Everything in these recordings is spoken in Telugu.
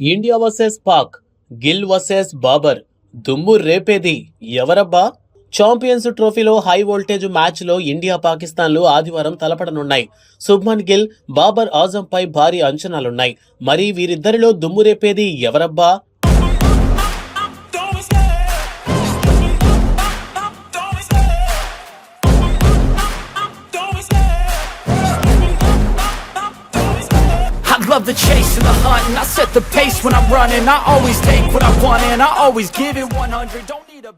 India versus Pak Gill versus Babar దుమ్ము రేపేది ఎవరబ్బా? ఛాంపియన్స్ ట్రోఫీలో హై వోల్టేజ్ మ్యాచ్లో ఇండియా పాకిస్తాన్లు ఆదివారం తలపడనున్నాయి. శుభ్మన్ గిల్ బాబర్ ఆజంపై భారీ అంచనాలున్నాయి. మరి వీరిద్దరిలో దుమ్ము రేపేది ఎవరబ్బా? The chase and the hunt and I set the pace when I'm running. I always take what I want and I always give it 100 Don't need a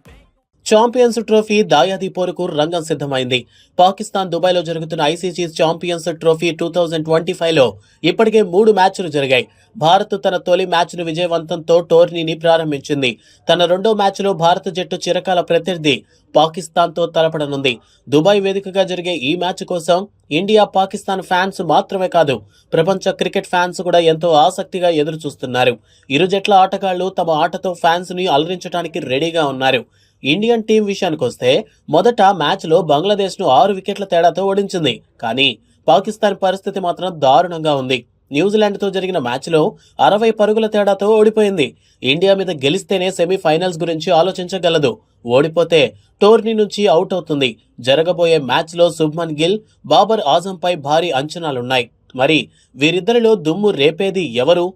champions trophy దాయాది పోరుకు రంగం సిద్ధమైంది. పాకిస్తాన్ దుబాయ్లో జరుగుతున్న ICC champions trophy two thousand twenty ఫైవ్లో ఇప్పటికే మూడు మ్యాచ్లు జరిగాయి. భారత్ తన తొలి మ్యాచ్ను విజయవంతంతో టోర్నీని ప్రారంభించింది. తన రెండో మ్యాచ్లో భారత జట్టు చిరకాల ప్రత్యర్థి పాకిస్తాన్తో తలపడనుంది. దుబాయ్ వేదికగా జరిగే ఈ మ్యాచ్ కోసం ఇండియా పాకిస్తాన్ ఫ్యాన్స్ మాత్రమే కాదు ప్రపంచ క్రికెట్ ఫ్యాన్స్ కూడా ఎంతో ఆసక్తిగా ఎదురు చూస్తున్నారు ఇరు జట్ల ఆటగాళ్ళు తమ ఆటతో ఫ్యాన్స్ని అలరించడానికి రెడీగా ఉన్నారు. ఇండియన్ టీం విషయానికి వస్తే మొదట మ్యాచ్లో బంగ్లాదేశ్ను ఆరు వికెట్ల తేడాతో ఓడించింది. కానీ పాకిస్తాన్ పరిస్థితి మాత్రం దారుణంగా ఉంది. న్యూజిలాండ్తో జరిగిన మ్యాచ్లో అరవై పరుగుల తేడాతో ఓడిపోయింది. ఇండియా మీద గెలిస్తేనే సెమీఫైనల్స్ గురించి ఆలోచించగలదు. ఓడిపోతే టోర్నీ నుంచి అవుట్ అవుతుంది. జరగబోయే మ్యాచ్లో శుభ్మన్ గిల్ బాబర్ ఆజంపై భారీ అంచనాలున్నాయి. మరి వీరిద్దరిలో దుమ్ము రేపేది ఎవరు?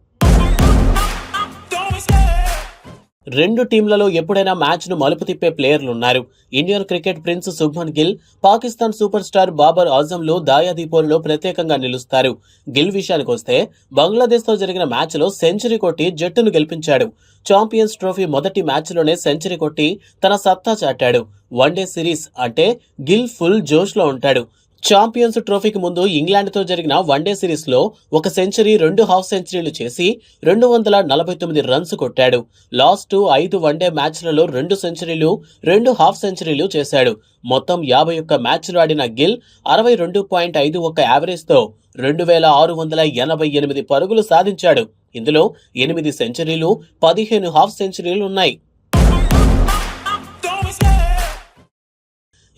రెండు టీంలలో ఎప్పుడైనా మ్యాచ్ను మలుపు తిప్పే ప్లేయర్లున్నారు. Indian cricket prince Shubman Gill Pakistan super star Babar ఆజంలు దాయాది ప్రత్యేకంగా నిలుస్తారు. గిల్ విషయానికి వస్తే బంగ్లాదేశ్తో జరిగిన మ్యాచ్లో సెంచరీ కొట్టి జట్టును గెలిపించాడు. ఛాంపియన్స్ ట్రోఫీ మొదటి మ్యాచ్లోనే సెంచరీ కొట్టి తన సత్తా చాటాడు. వన్డే సిరీస్ అంటే గిల్ ఫుల్ జోష్లో ఉంటాడు. ఛాంపియన్స్ ట్రోఫీకి ముందు ఇంగ్లాండ్తో జరిగిన వన్డే సిరీస్లో ఒక సెంచరీ రెండు హాఫ్ సెంచరీలు చేసి రెండు వందల నలభై తొమ్మిది రన్స్ కొట్టాడు. లాస్ట్ ఐదు వన్డే మ్యాచ్లలో రెండు సెంచరీలు రెండు హాఫ్ సెంచరీలు చేశాడు. మొత్తం యాభై ఒక్క మ్యాచ్లు ఆడిన గిల్ అరవై రెండు పాయింట్ ఐదు ఒక్క యావరేజ్తో రెండు వేల ఆరు వందల ఎనభై ఎనిమిది పరుగులు సాధించాడు. ఇందులో ఎనిమిది సెంచరీలు పదిహేను హాఫ్ సెంచరీలు ఉన్నాయి.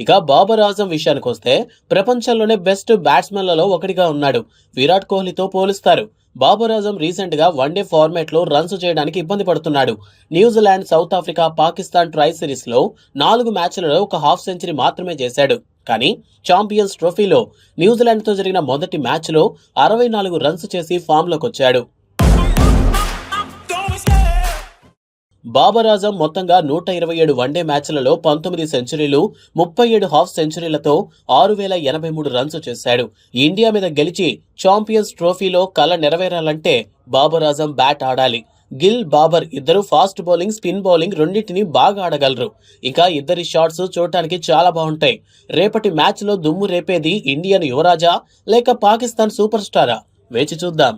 ఇక బాబర్ ఆజం విషయానికి వస్తే ప్రపంచంలోనే బెస్ట్ బ్యాట్స్మెన్లలో ఒకటిగా ఉన్నాడు. విరాట్ కోహ్లీతో పోలుస్తారు. బాబర్ ఆజం రీసెంట్గా వన్డే ఫార్మాట్లో రన్స్ చేయడానికి ఇబ్బంది పడుతున్నాడు. New Zealand South Africa Pakistan tri సిరీస్లో నాలుగు మ్యాచ్లలో ఒక హాఫ్ సెంచరీ మాత్రమే చేశాడు. కానీ ఛాంపియన్స్ ట్రోఫీలో న్యూజిలాండ్తో జరిగిన మొదటి మ్యాచ్లో అరవై నాలుగు రన్స్ చేసి ఫామ్లోకి వచ్చాడు. బాబర్ ఆజం మొత్తంగా నూట ఇరవై ఏడు వన్డే మ్యాచ్లలో పంతొమ్మిది సెంచరీలు ముప్పై ఏడు హాఫ్ సెంచరీలతో ఆరు వేల ఎనభై మూడు రన్స్ చేశాడు. ఇండియా మీద గెలిచి ఛాంపియన్స్ ట్రోఫీలో కల నెరవేరాలంటే బాబర్ ఆజం బ్యాట్ ఆడాలి. గిల్ బాబర్ ఇద్దరు ఫాస్ట్ బౌలింగ్ స్పిన్ బౌలింగ్ రెండింటిని బాగా ఆడగలరు. ఇంకా ఇద్దరి షాట్స్ చూడటానికి చాలా బాగుంటాయి. రేపటి మ్యాచ్లో దుమ్ము రేపేది ఇండియన్ యువరాజా లేక పాకిస్తాన్ సూపర్ స్టారా? వేచి చూద్దాం.